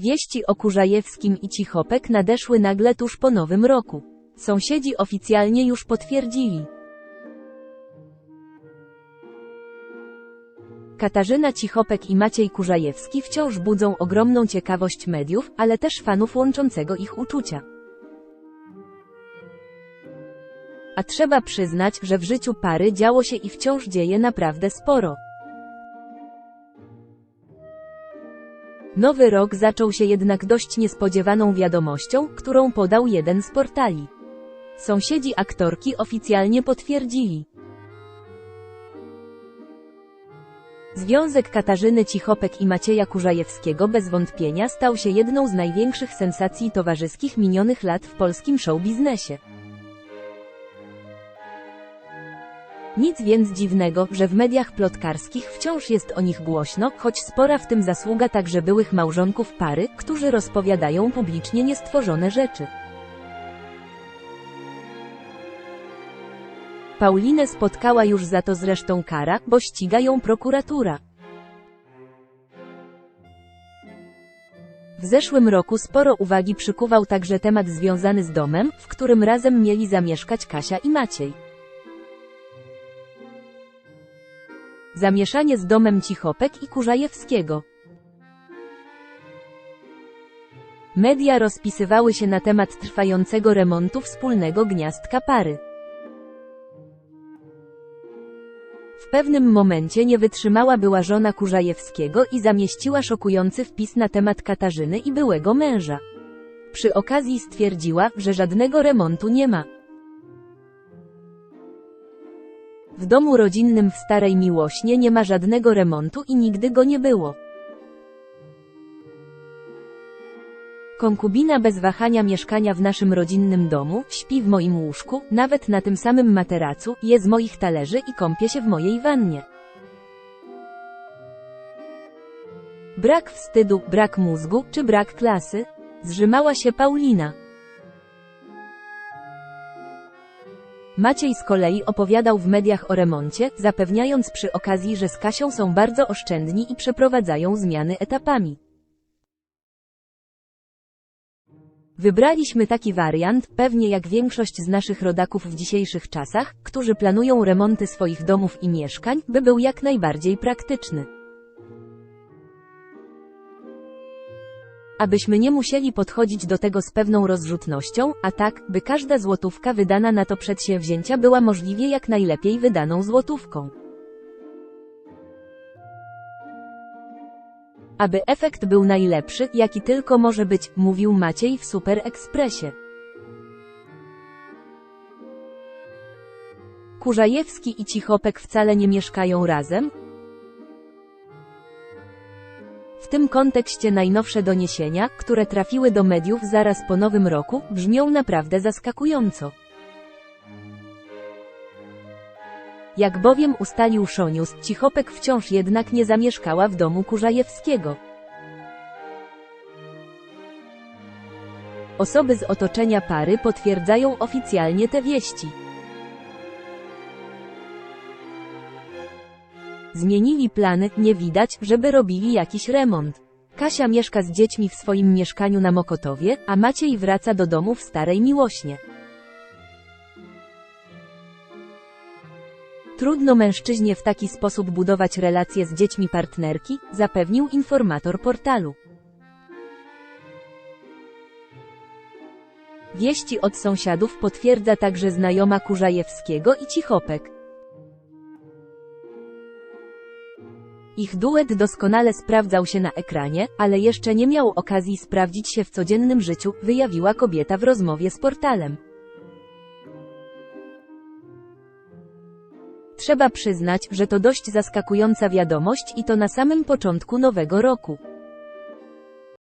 Wieści o Kurzajewskim i Cichopek nadeszły nagle tuż po nowym roku. Sąsiedzi oficjalnie już potwierdzili. Katarzyna Cichopek i Maciej Kurzajewski wciąż budzą ogromną ciekawość mediów, ale też fanów łączącego ich uczucia. A trzeba przyznać, że w życiu pary działo się i wciąż dzieje naprawdę sporo. Nowy rok zaczął się jednak dość niespodziewaną wiadomością, którą podał jeden z portali. Sąsiedzi aktorki oficjalnie potwierdzili. Związek Katarzyny Cichopek i Macieja Kurzajewskiego bez wątpienia stał się jedną z największych sensacji towarzyskich minionych lat w polskim show biznesie. Nic więc dziwnego, że w mediach plotkarskich wciąż jest o nich głośno, choć spora w tym zasługa także byłych małżonków pary, którzy rozpowiadają publicznie niestworzone rzeczy. Paulinę spotkała już za to zresztą kara, bo ściga ją prokuratura. W zeszłym roku sporo uwagi przykuwał także temat związany z domem, w którym razem mieli zamieszkać Kasia i Maciej. Zamieszanie z domem Cichopek i Kurzajewskiego. Media rozpisywały się na temat trwającego remontu wspólnego gniazdka pary. W pewnym momencie nie wytrzymała była żona Kurzajewskiego i zamieściła szokujący wpis na temat Katarzyny i byłego męża. Przy okazji stwierdziła, że żadnego remontu nie ma. W domu rodzinnym w Starej Miłośnie nie ma żadnego remontu i nigdy go nie było. Konkubina bez wahania mieszkania w naszym rodzinnym domu, śpi w moim łóżku, nawet na tym samym materacu, je z moich talerzy i kąpie się w mojej wannie. Brak wstydu, brak mózgu, czy brak klasy? Zrzymała się Paulina. Maciej z kolei opowiadał w mediach o remoncie, zapewniając przy okazji, że z Kasią są bardzo oszczędni i przeprowadzają zmiany etapami. Wybraliśmy taki wariant, pewnie jak większość z naszych rodaków w dzisiejszych czasach, którzy planują remonty swoich domów i mieszkań, by był jak najbardziej praktyczny. Abyśmy nie musieli podchodzić do tego z pewną rozrzutnością, a tak, by każda złotówka wydana na to przedsięwzięcia była możliwie jak najlepiej wydaną złotówką. Aby efekt był najlepszy, jaki tylko może być, mówił Maciej w Super Expressie. Kurzajewski i Cichopek wcale nie mieszkają razem, tym kontekście najnowsze doniesienia, które trafiły do mediów zaraz po nowym roku, brzmią naprawdę zaskakująco. Jak bowiem ustalił Szonius, Cichopek wciąż jednak nie zamieszkała w domu Kurzajewskiego. Osoby z otoczenia pary potwierdzają oficjalnie te wieści. Zmienili plany, nie widać, żeby robili jakiś remont. Kasia mieszka z dziećmi w swoim mieszkaniu na Mokotowie, a Maciej wraca do domu w Starej Miłośnie. Trudno mężczyźnie w taki sposób budować relacje z dziećmi partnerki, zapewnił informator portalu. Wieści od sąsiadów potwierdza także znajoma Kurzajewskiego i Cichopek. Ich duet doskonale sprawdzał się na ekranie, ale jeszcze nie miał okazji sprawdzić się w codziennym życiu, wyjawiła kobieta w rozmowie z portalem. Trzeba przyznać, że to dość zaskakująca wiadomość i to na samym początku nowego roku.